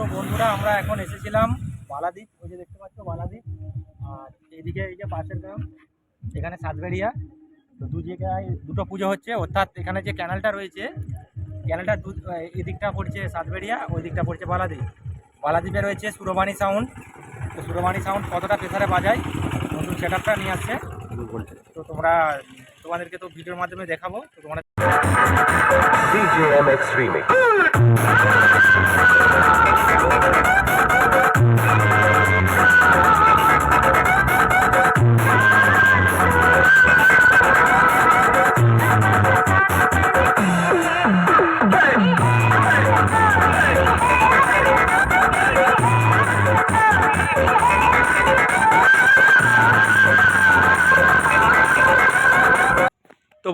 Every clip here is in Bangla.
তো বন্ধুরা, আমরা এখন এসেছিলাম বালাদ্বীপ ওই যে দেখতে পাচ্ছ বালাদ্বীপ আর এইদিকে এই যে পাশের গ্রাম, এখানে সাতবেড়িয়া। তো দু জায়গায় দুটো পুজো হচ্ছে, অর্থাৎ এখানে যে ক্যানেলটা রয়েছে ক্যানেলটা দু এদিকটা পড়ছে সাতবেড়িয়া ওই দিকটা পড়ছে বালাদ্বীপ বালাদ্বীপে রয়েছে সুরবাণী সাউন্ড তো সুরবাণী সাউন্ড কতটা প্রেসারে বাজায়? নতুন সেট আপটা নিয়ে আসছে। তো তোমরা, তোমাদেরকে তো ভিডিওর মাধ্যমে দেখাবো। তো তোমরা.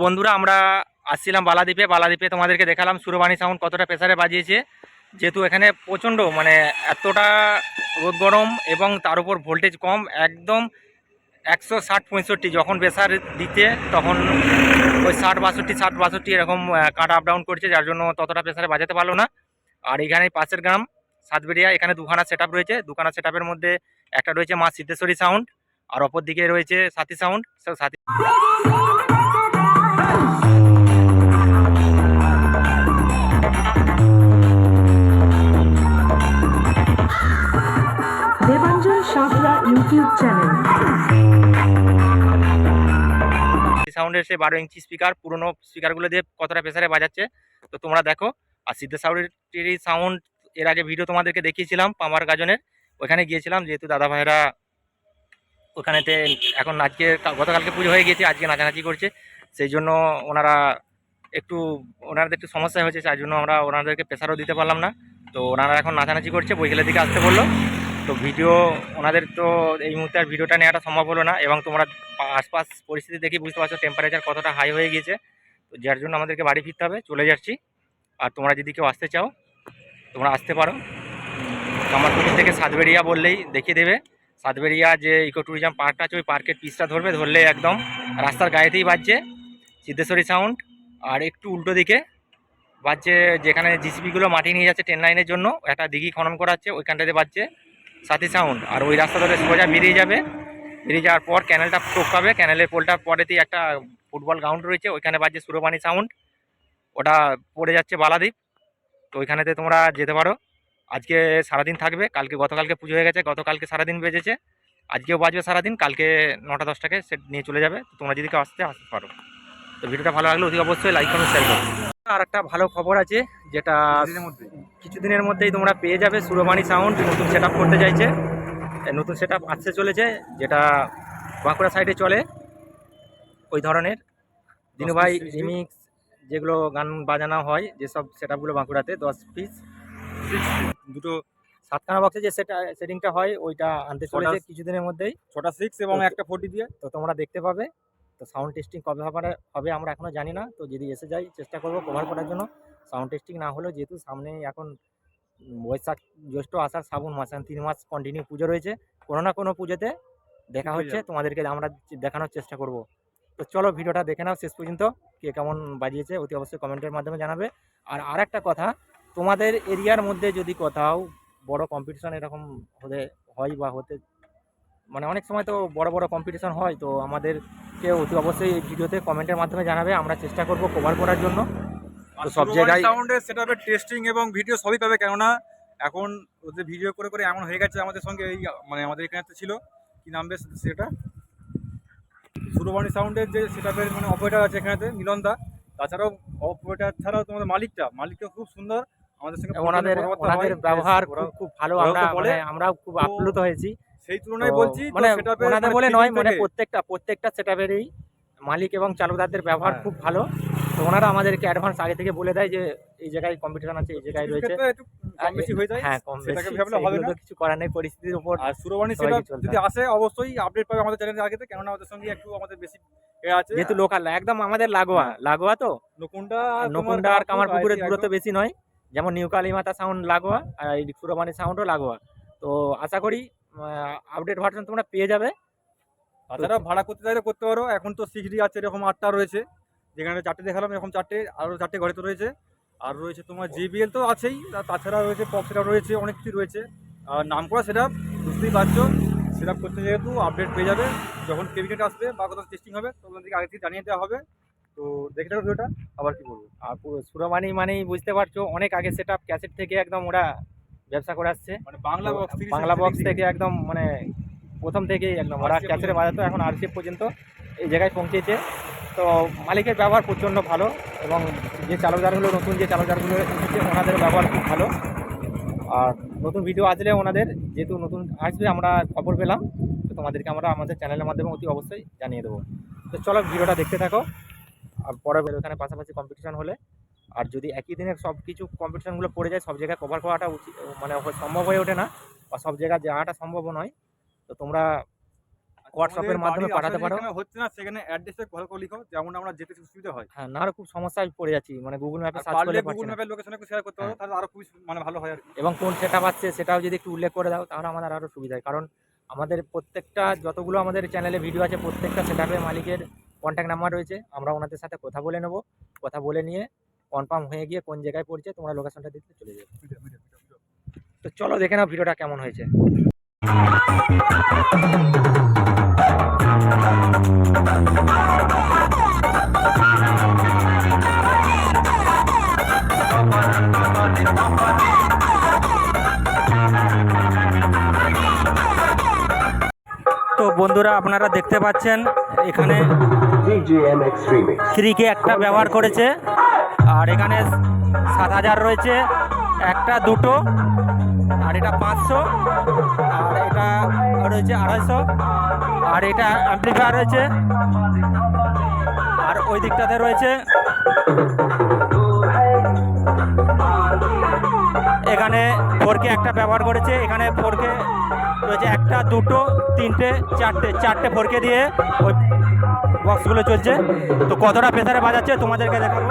বন্ধুরা, আমরা আসছিলাম বালাদ্বীপে। বালাদ্বীপে তোমাদেরকে দেখালাম সুরবাণী সাউন্ড কতটা প্রেসারে বাজিয়েছে। যেহেতু এখানে প্রচণ্ড মানে এতটা রোদ গরম এবং তার উপর ভোল্টেজ কম, একদম একশো ষাট পঁয়ষট্টি যখন প্রেসার দিতে তখন ওই ষাট বাষট্টি ষাট বাষট্টি এরকম কাট আপ ডাউন করছে, যার জন্য ততটা প্রেসারে বাজাতে পারল না। আর এখানে পাশের গ্রাম সাতবেরিয়া এখানে দুখানা সেট রয়েছে। দুখানা সেট মধ্যে একটা রয়েছে মা সিদ্ধেশ্বরী সাউন্ড আর অপর দিকে রয়েছে সাথী সাউন্ড সাথী ইউটিউব চ্যানেল। সাউন্ডের সে বারো ইঞ্চি স্পিকার পুরোনো স্পিকারগুলো দিয়ে কতটা প্রেসারে বাজাচ্ছে, তো তোমরা দেখো। আর সিদ্ধ সাউন্ডের সাউন্ড এর আগে ভিডিও তোমাদেরকে দেখিয়েছিলাম, পামার গাজনের। ওখানে গিয়েছিলাম, যেহেতু দাদা ভাইরা ওখানেতে এখন আজকে গতকালকে পুজো হয়ে গিয়েছে, আজকে নাচানাচি করছে। সেই জন্য ওনারা একটু, ওনাদের একটু সমস্যা হয়েছে তার জন্য আমরা ওনাদেরকে প্রেসারও দিতে পারলাম না। তো ওনারা এখন নাচানাচি করছে বৈকালের দিকে আসতে বলল। তো ভিডিও, ওনাদের তো এই মুহূর্তে আর ভিডিওটা নেওয়াটা সম্ভব হলো না এবং তোমরা আশপাশ পরিস্থিতি দেখে বুঝতে পারছ টেম্পারেচার কতটা হাই হয়ে গিয়েছে। তো যার জন্য আমাদেরকে বাড়ি ফিরতে হবে, চলে যাচ্ছি। আর তোমরা যদি কেউ আসতে চাও, তোমরা আসতে পারো। কামারপুকুর থেকে সাতবেরিয়া বললেই দেখিয়ে দেবে। সাতবেরিয়া যে ইকো ট্যুরিজম পার্কটা আছে, ওই পার্কের পিসটা ধরবে, ধরলে একদম রাস্তার গায়েতেই বাজছে সিদ্ধেশ্বরী সাউন্ড আর একটু উল্টো দিকে বাজছে যেখানে জিসিবিগুলো মাটি নিয়ে যাচ্ছে ট্রেন লাইনের জন্য, একটা দিঘি খনন করা হচ্ছে, ওইখানটাতে বাজছে সাথী সাউন্ড আর ওই রাস্তা ধরে সোজা বেরিয়ে যাবে। বেরিয়ে যাওয়ার পর ক্যানেলটা টপকাবে ক্যানেলের পোলটার পরেতেই একটা ফুটবল গ্রাউন্ড রয়েছে, ওইখানে বাজছে সুরবাণী সাউন্ড ওটা পড়ে যাচ্ছে বালাদ্বীপ তো ওইখানেতে তোমরা যেতে পারো। আজকে সারাদিন থাকবে। কালকে গতকালকে পুজো হয়ে গেছে, গতকালকে সারাদিন বেজেছে। আজকেও বাজবে সারাদিন, কালকে নটা দশটাকে সেট নিয়ে চলে যাবে। তোমরা যদি কেউ আসতে আসতে পারো। তো ভিডিওটা ভালো লাগলে অতি অবশ্যই লাইক কমেন্ট শেয়ার করো। আর একটা ভালো খবর আছে যেটা কিছুদিনের মধ্যেই। তোমরা পেয়ে যাবে সুরবাণী সাউন্ড নতুন সেট করতে চাইছে। নতুন সেট আসতে চলেছে যেটা বাঁকুড়া সাইডে চলে। ওই ধরনের। দিনুভাই রিমিক্স যেগুলো গান বাজানো হয় যেসব সেট আপগুলো বাঁকুড়াতে দশ পিস দুটো সাতখানা বক্সে যে সেটা সেটিংটা হয় ওইটা আনতে চলেছে কিছুদিনের মধ্যেই। ছটা সিক্স এবং একটা ফোর্টি দিয়ে। তো তোমরা দেখতে পাবে। তো সাউন্ড টেস্টিং কবে হবে হবে আমরা এখনও জানি না। তো যদি এসে যাই চেষ্টা করব কভার করার জন্য। সাউন্ড টেস্টিং না হলেও যেহেতু সামনে এখন বৈশাখ জ্যৈষ্ঠ আষাঢ় শ্রাবণ মাস এখন তিন মাস কন্টিনিউ পুজো রয়েছে। কোনো না কোনো পুজোতে দেখা হচ্ছে তোমাদেরকে আমরা দেখানোর চেষ্টা করব। তো চলো ভিডিওটা দেখে নাও শেষ পর্যন্ত কে কেমন বাজিয়েছে অতি অবশ্যই কমেন্টের মাধ্যমে জানাবে। আর আর একটা কথা তোমাদের এরিয়ার মধ্যে যদি কোথাও বড় কম্পিটিশন এরকম হতে হয় বা হতে মানে অনেক সময় তো বড় বড় কম্পিটিশন হয় তো আমাদেরকে অতি অবশ্যই এই ভিডিওতে কমেন্টের মাধ্যমে জানাবে। আমরা চেষ্টা করব কভার করার জন্য। তো সব জায়গায় সাউন্ডের সেটআপের টেস্টিং এবং ভিডিও সবই পাবে কেননা এখন ওদের ভিডিও করে করে এমন হয়ে গেছে আমাদের সঙ্গে এই মানে আমাদের এখানে ছিল। কি নাম বেশ সেটা? সুরবাণী সাউন্ডের যে সেটআপের মানে অপারেটার আছে এখানেতে মিলনদা তাছাড়াও অপারেটার ছাড়াও তোমাদের মালিকটা। মালিকটা খুব সুন্দর। আমাদের সঙ্গে ওনাদের ওনাদের ব্যবহার খুব ভালো। আমরা। মানে আমরাও খুব আপ্লুত হয়েছি। সেই তুলনায় বলছি মানে ওনাদের মানে বলে নয় মানে প্রত্যেকটা প্রত্যেকটা সেটাপেরই মালিক এবং চালকদারদের ব্যবহার হ্যাঁ। খুব ভালো। তো ওনারা আমাদেরকে অ্যাডভান্স আগে থেকে বলে দেয় যে এই জায়গায় কম্পিটিশন আছে এই জায়গায় রয়েছে। কম বেশি হয়ে যায় হ্যাঁ কম বেশি। ভাবলে হবে না। কিছু করার নেই পরিস্থিতির উপর আর সুরবাণী সেটা যদি আসে অবশ্যই আপডেট পাবে আমাদের চ্যানেলের আগেতে কেননা আমাদের সঙ্গে একটু আমাদের বেশি আছে। যেহেতু লোকাল একদম আমাদের লাগোয়া লাগোয়া তো। নকুন্ডা নকুন্ডা আর কামারপুকুরের দূরত্ব বেশি নয় যেমন নিউ কালীমাতা সাউন্ড লাগোয়া আর এই সুরবাণী সাউন্ডও লাগোয়া। তো আশা করি আপডেট ভার্সন তোমরা পেয়ে যাবে। তাছাড়া ভাড়া করতে চাইলে করতে পারো। এখন তো সিক্স ডি আছে এরকম আটটা রয়েছে। যেখানে চারটে দেখালাম এরকম চারটে আরও চারটে ঘরে তো রয়েছে। আর রয়েছে তোমার জিবিএল তো আছেই তাছাড়া রয়েছে পপ সেটা রয়েছে অনেক কিছু রয়েছে। আর নাম করা সেটা বুঝতেই পারছ সেটা করতে যেহেতু আপডেট পেয়ে যাবে। যখন কেবিনেট আসবে বা কোথাও টেস্টিং হবে তোমাদেরকে আগে থেকে জানিয়ে দেওয়া হবে। তো দেখে থাকো ভিডিওটা আবার কি বলব। আর পুরো সুরাবানি মানেই বুঝতে পারছ অনেক আগে সেট আপ ক্যাসেট থেকে একদম ওরা ব্যবসা করে আসছে। মানে বাংলা বক্স বাংলা বক্স থেকে একদম মানে প্রথম থেকেই একদম। ওরা ক্যাসেটে বাজাতো এখন আরসিএফ পর্যন্ত এই জায়গায় পৌঁছেছে। তো মালিকের ব্যবহার প্রচণ্ড ভালো এবং যে চালকদারগুলো নতুন যে চালকদারগুলো এসেছে ওনাদের ব্যবহার খুব ভালো। আর নতুন ভিডিও আসলে ওনাদের যেহেতু নতুন আসবে আমরা খবর পেলাম। তো তোমাদেরকে আমরা আমাদের চ্যানেলের মাধ্যমে অতি অবশ্যই জানিয়ে দেবো। তো চলো ভিডিওটা দেখতে থাকো। আর পরে ওখানে পাশাপাশি কম্পিটিশন হলে আর যদি একই দিনে সব কিছু কম্পিটিশানগুলো পড়ে যায় সব জায়গায় কভার করাটা উচিত মানে সম্ভব হয়ে ওঠে না বা সব জায়গায় যাওয়াটা সম্ভব নয় তো তোমরা হোয়াটসঅ্যাপের মাধ্যমে পাঠাতে পারো। হচ্ছে না সেখানে অ্যাড্রেসে কল করে লিখো যেমন আমরা যেতে সুবিধা হয়। হ্যাঁ না আরও খুব সমস্যায় পড়ে যাচ্ছি মানে গুগল ম্যাপে সার্চ করলে গুগল ম্যাপের লোকেশনে একটু শেয়ার করতে পারো হ্যাঁ। তাহলে আরও খুব মানে ভালো হয় আর এবং কোন সেট আছে সেটাও যদি একটু উল্লেখ করে দাও তাহলে আমাদের আরও সুবিধা হয়। কারণ আমাদের প্রত্যেকটা যতগুলো আমাদের চ্যানেলে ভিডিও আছে প্রত্যেকটা সেটআপের মালিকের কন্ট্যাক্ট নাম্বার রয়েছে আমরা ওনাদের সাথে কথা বলে নেব কথা বলে নিয়ে কনফার্ম হয়ে গিয়ে কোন জায়গায় পড়ছে তোমরা লোকেশনটা দিতে চলে যাবে। তো চলো দেখে নাও ভিডিওটা কেমন হয়েছে। তো বন্ধুরা আপনারা দেখতে পাচ্ছেন এখানে DJMX থ্রি কে একটা ব্যবহার করেছে। আর এখানে সাত হাজার রয়েছে। একটা, দুটো, আর এটা পাঁচশো, আর এটা রয়েছে আড়াইশো, আর এটা অ্যাম্পলিফায়ার রয়েছে। আর ওই দিকটাতে রয়েছে। এখানে ফোরকে একটা ব্যবহার করেছে। এখানে ফোরকে রয়েছে একটা, দুটো, তিনটে, চারটে চারটে ফোরকে দিয়ে ওই বক্সগুলো চলছে। তো কতটা প্রেসারে বাজাচ্ছে তোমাদেরকে দেখাবো।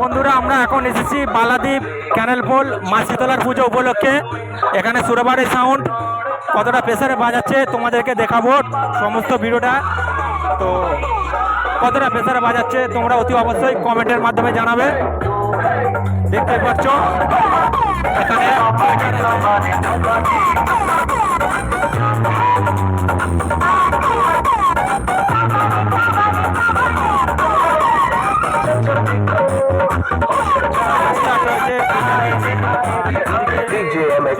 বন্ধুরা, আমরা এখন এসেছি বালাদ্বীপ ক্যানেল পোল মাসিতলার পুজো উপলক্ষে। এখানে সুরবাড়ি সাউন্ড কতটা প্রেসারে বাজাচ্ছে তোমাদেরকে দেখাবো সমস্ত ভিডিওটা। তো কতটা প্রেসারে বাজাচ্ছে। তোমরা অতি অবশ্যই কমেন্টের মাধ্যমে জানাবে। দেখতে পাচ্ছ। এখানে start হয়েছে, DJMX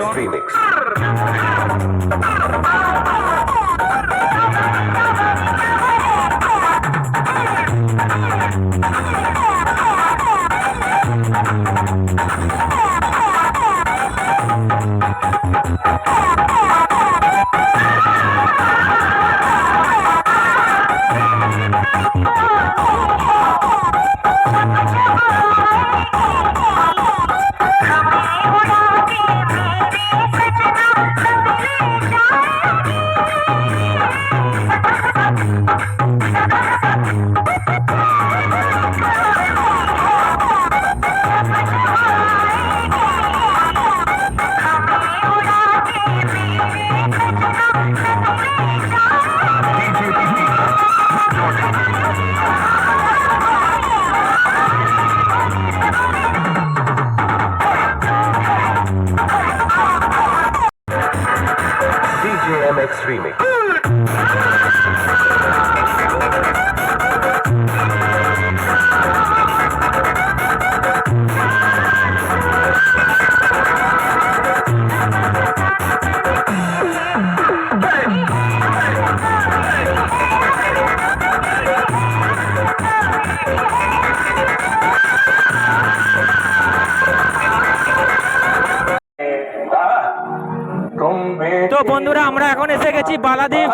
বন্ধুরা আমরা এখন এসে গেছি বালাদ্বীপ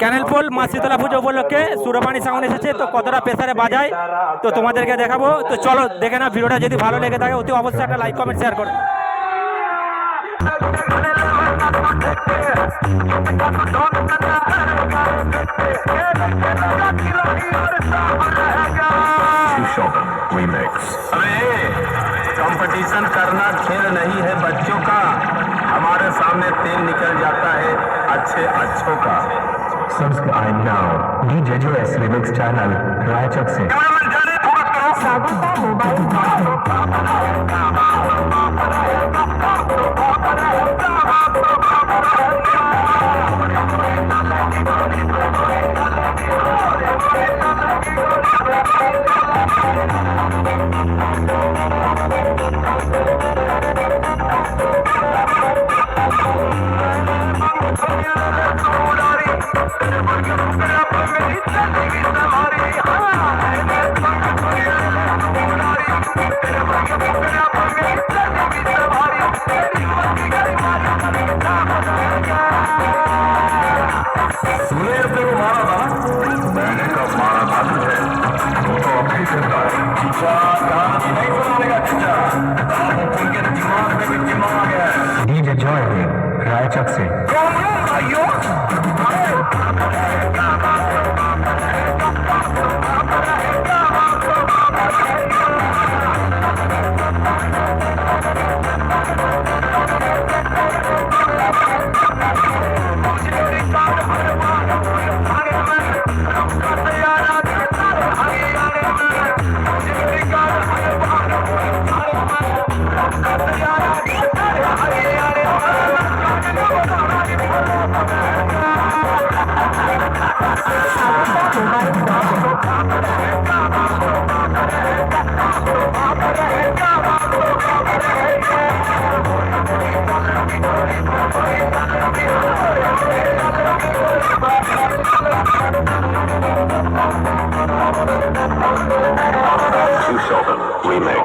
ক্যানেল পোল মাসিতলা পুজো উপলক্ষে। সুরপানি সাউন্ড এসেছে তো কতটা প্রেসারে বাজায় তো তোমাদেরকে দেখাবো। তো চলো দেখে না ভিডিওটা যদি ভালো লেগে থাকে অতি অবশ্যই একটা লাইক কমেন্ট শেয়ার করো। कंपटीशन करना खेल नहीं है बच्चों का। हमारे सामने तेल निकल जाता है अच्छे अच्छों का। सब्सक्राइब नाउ डीजे जो एस रिमिक्स चैनल रायचक से। Sagar mobile Remix.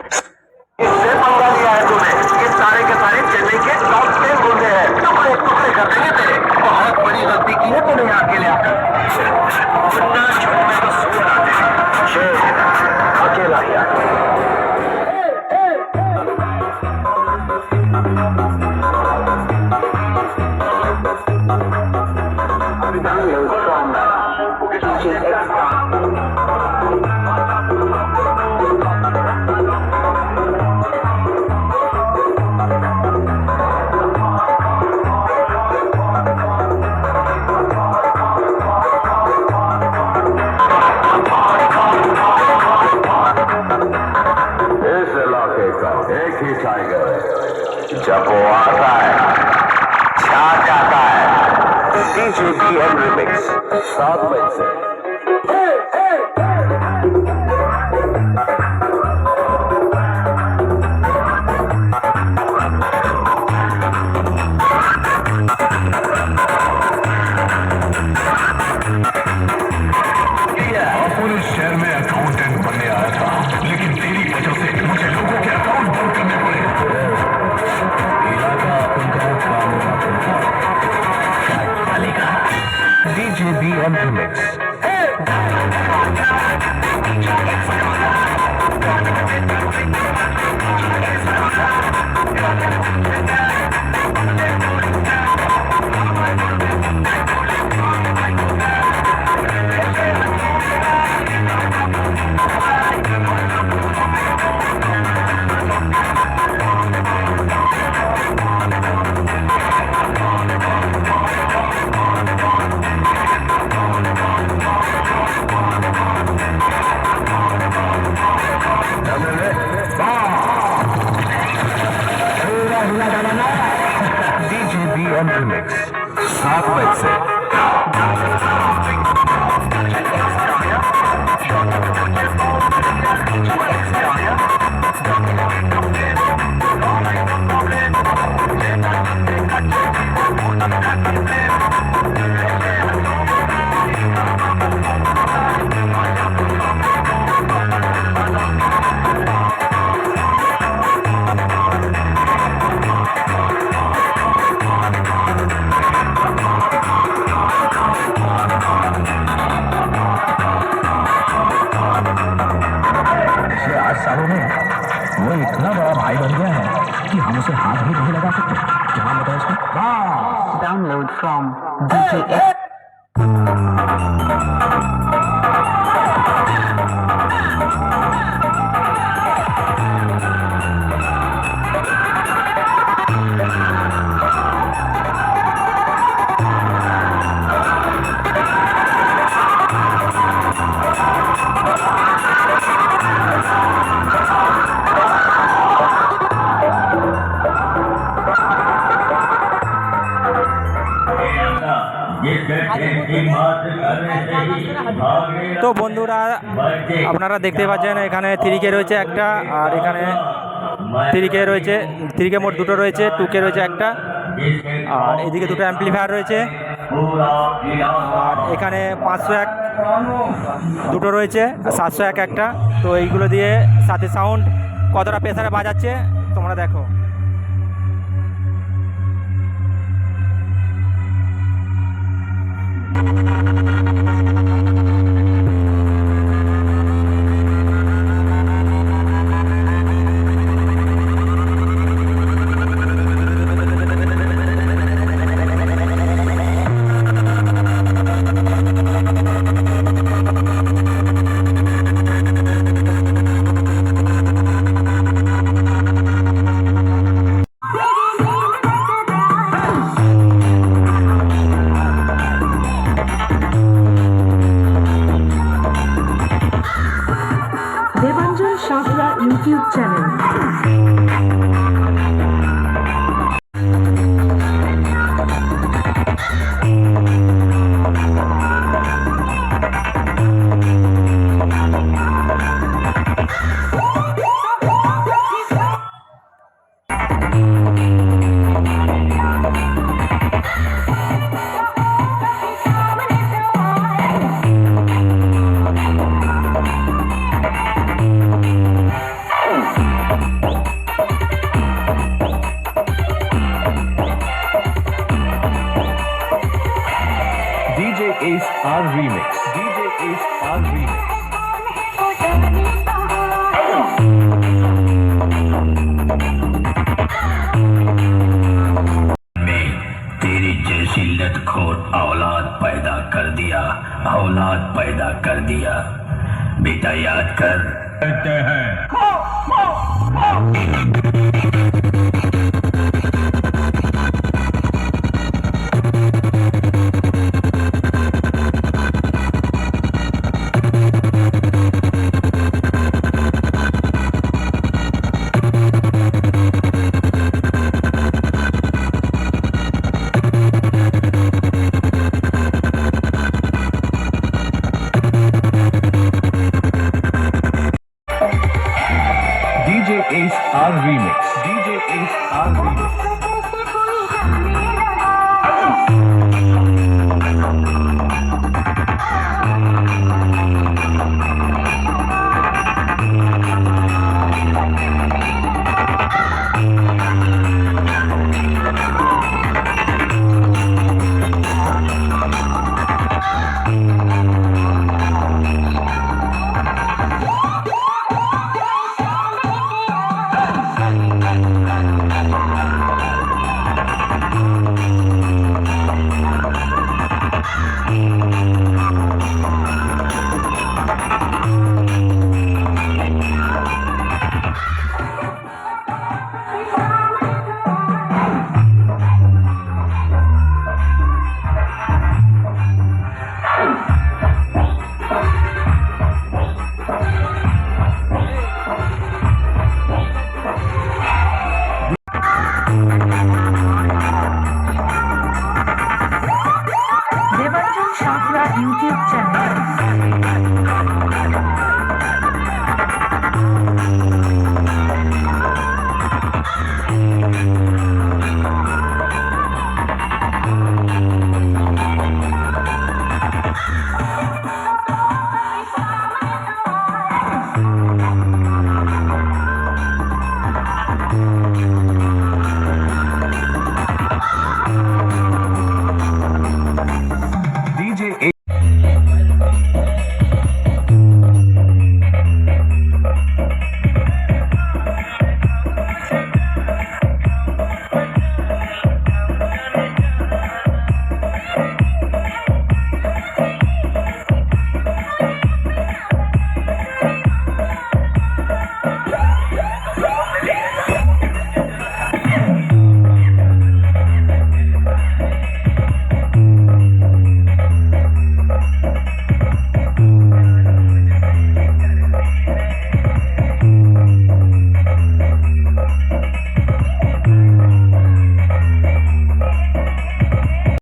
Desi tiger जब वो आता है, छा जाता है। डीजे बी एम रिमिक्स सात बजे से। DJ BM Mix. Hey! साथ बज से हम उसे हाथ भी नहीं लगा सकते। क्या बताओ डाउनलोड फ्रॉम from তো বন্ধুরা, আপনারা দেখতে পাচ্ছেন এখানে থ্রি কে রয়েছে একটা, আর এখানে থ্রি কে রয়েছে থ্রি কে মোট দুটো রয়েছে টু কে রয়েছে একটা, আর এদিকে দুটো অ্যাম্পলিফায়ার রয়েছে, আর এখানে পাঁচশো এক দুটো রয়েছে, সাতশো এক একটা, তো এইগুলো দিয়ে সাথে সাউন্ড কতটা প্রেসারে বাজাচ্ছে, তোমরা দেখো। औलाद पैदा कर दिया। बेटा याद कर। कहते हैं। YouTube